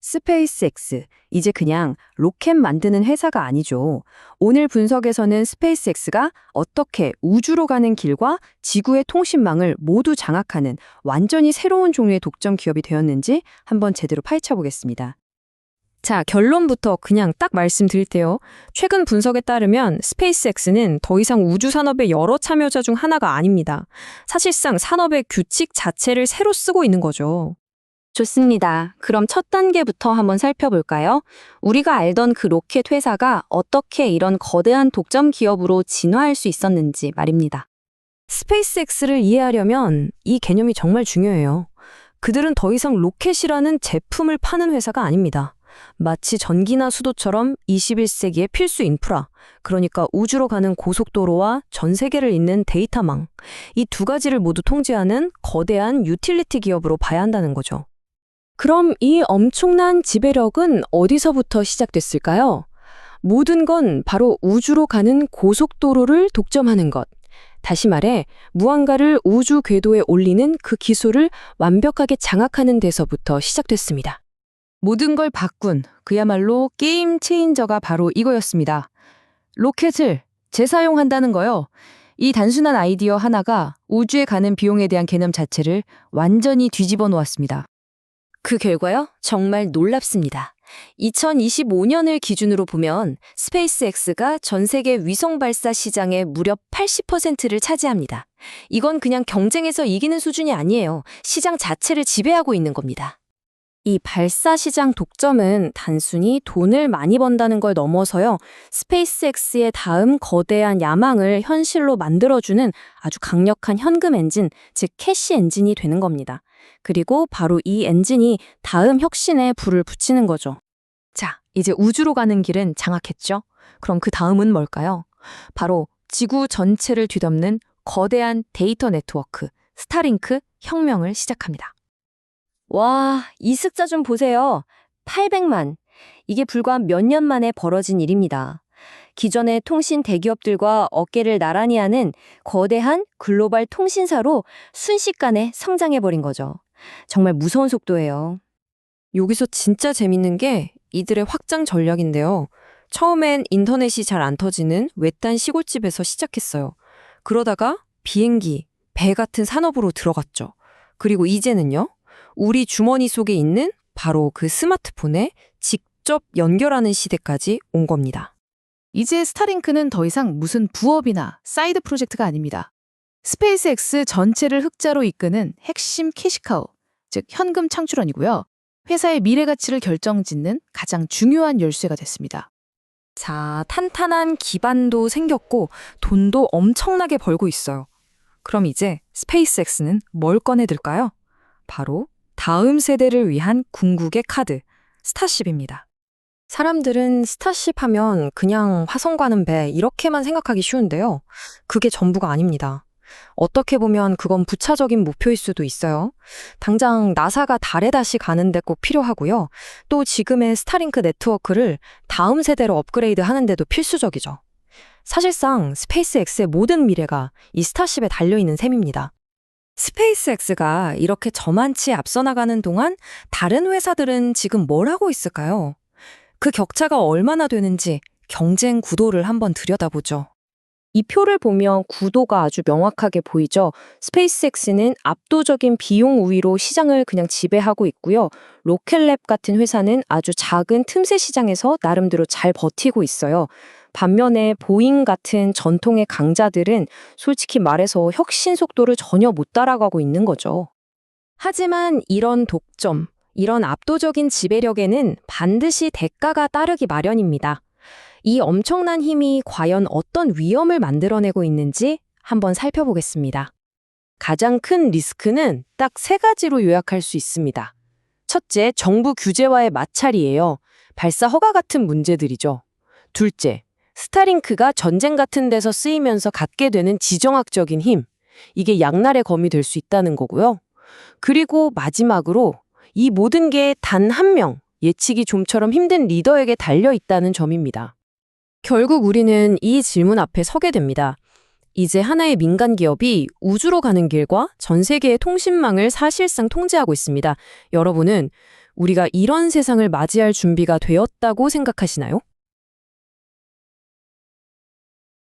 스페이스X. 이제 그냥 로켓 만드는 회사가 아니죠. 오늘 분석에서는 스페이스X가 어떻게 우주로 가는 길과 지구의 통신망을 모두 장악하는 완전히 새로운 종류의 독점 기업이 되었는지 한번 제대로 파헤쳐 보겠습니다. 자, 결론부터 그냥 딱 말씀드릴게요. 최근 분석에 따르면 스페이스X는 더 이상 우주 산업의 여러 참여자 중 하나가 아닙니다. 사실상 산업의 규칙 자체를 새로 쓰고 있는 거죠. 좋습니다. 그럼 첫 단계부터 한번 살펴볼까요? 우리가 알던 그 로켓 회사가 어떻게 이런 거대한 독점 기업으로 진화할 수 있었는지 말입니다. 스페이스X를 이해하려면 이 개념이 정말 중요해요. 그들은 더 이상 로켓이라는 제품을 파는 회사가 아닙니다. 마치 전기나 수도처럼 21세기의 필수 인프라, 그러니까 우주로 가는 고속도로와 전 세계를 잇는 데이터망, 이 두 가지를 모두 통제하는 거대한 유틸리티 기업으로 봐야 한다는 거죠. 그럼 이 엄청난 지배력은 어디서부터 시작됐을까요? 모든 건 바로 우주로 가는 고속도로를 독점하는 것. 다시 말해, 무언가를 우주 궤도에 올리는 그 기술을 완벽하게 장악하는 데서부터 시작됐습니다. 모든 걸 바꾼 그야말로 게임 체인저가 바로 이거였습니다. 로켓을 재사용한다는 거요. 이 단순한 아이디어 하나가 우주에 가는 비용에 대한 개념 자체를 완전히 뒤집어 놓았습니다. 그 결과요? 정말 놀랍습니다. 2025년을 기준으로 보면 스페이스X가 전 세계 위성 발사 시장의 무려 80%를 차지합니다. 이건 그냥 경쟁에서 이기는 수준이 아니에요. 시장 자체를 지배하고 있는 겁니다. 이 발사 시장 독점은 단순히 돈을 많이 번다는 걸 넘어서요. 스페이스X의 다음 거대한 야망을 현실로 만들어주는 아주 강력한 현금 엔진, 즉 캐시 엔진이 되는 겁니다. 그리고 바로 이 엔진이 다음 혁신에 불을 붙이는 거죠. 자, 이제 우주로 가는 길은 장악했죠? 그럼 그 다음은 뭘까요? 바로 지구 전체를 뒤덮는 거대한 데이터 네트워크, 스타링크 혁명을 시작합니다. 와, 이 숫자 좀 보세요. 800만. 이게 불과 몇 년 만에 벌어진 일입니다. 기존의 통신 대기업들과 어깨를 나란히 하는 거대한 글로벌 통신사로 순식간에 성장해버린 거죠. 정말 무서운 속도예요. 여기서 진짜 재밌는 게 이들의 확장 전략인데요. 처음엔 인터넷이 잘 안 터지는 외딴 시골집에서 시작했어요. 그러다가 비행기, 배 같은 산업으로 들어갔죠. 그리고 이제는요. 우리 주머니 속에 있는 바로 그 스마트폰에 직접 연결하는 시대까지 온 겁니다. 이제 스타링크는 더 이상 무슨 부업이나 사이드 프로젝트가 아닙니다. 스페이스X 전체를 흑자로 이끄는 핵심 캐시카우, 즉 현금 창출원이고요. 회사의 미래 가치를 결정짓는 가장 중요한 열쇠가 됐습니다. 자, 탄탄한 기반도 생겼고 돈도 엄청나게 벌고 있어요. 그럼 이제 스페이스X는 뭘 꺼내들까요? 바로 다음 세대를 위한 궁극의 카드, 스타쉽입니다. 사람들은 스타쉽 하면 그냥 화성 가는 배 이렇게만 생각하기 쉬운데요. 그게 전부가 아닙니다. 어떻게 보면 그건 부차적인 목표일 수도 있어요. 당장 나사가 달에 다시 가는데 꼭 필요하고요. 또 지금의 스타링크 네트워크를 다음 세대로 업그레이드 하는데도 필수적이죠. 사실상 스페이스X의 모든 미래가 이 스타쉽에 달려있는 셈입니다. 스페이스X가 이렇게 저만치 앞서 나가는 동안 다른 회사들은 지금 뭘 하고 있을까요? 그 격차가 얼마나 되는지 경쟁 구도를 한번 들여다보죠. 이 표를 보면 구도가 아주 명확하게 보이죠. 스페이스X는 압도적인 비용 우위로 시장을 그냥 지배하고 있고요. 로켓랩 같은 회사는 아주 작은 틈새 시장에서 나름대로 잘 버티고 있어요. 반면에 보잉 같은 전통의 강자들은 솔직히 말해서 혁신 속도를 전혀 못 따라가고 있는 거죠. 하지만 이런 독점, 이런 압도적인 지배력에는 반드시 대가가 따르기 마련입니다. 이 엄청난 힘이 과연 어떤 위험을 만들어내고 있는지 한번 살펴보겠습니다. 가장 큰 리스크는 딱 세 가지로 요약할 수 있습니다. 첫째, 정부 규제와의 마찰이에요. 발사 허가 같은 문제들이죠. 둘째, 스타링크가 전쟁 같은 데서 쓰이면서 갖게 되는 지정학적인 힘. 이게 양날의 검이 될 수 있다는 거고요. 그리고 마지막으로 이 모든 게 단 한 명, 예측이 좀처럼 힘든 리더에게 달려 있다는 점입니다. 결국 우리는 이 질문 앞에 서게 됩니다. 이제 하나의 민간 기업이 우주로 가는 길과 전 세계의 통신망을 사실상 통제하고 있습니다. 여러분은 우리가 이런 세상을 맞이할 준비가 되었다고 생각하시나요?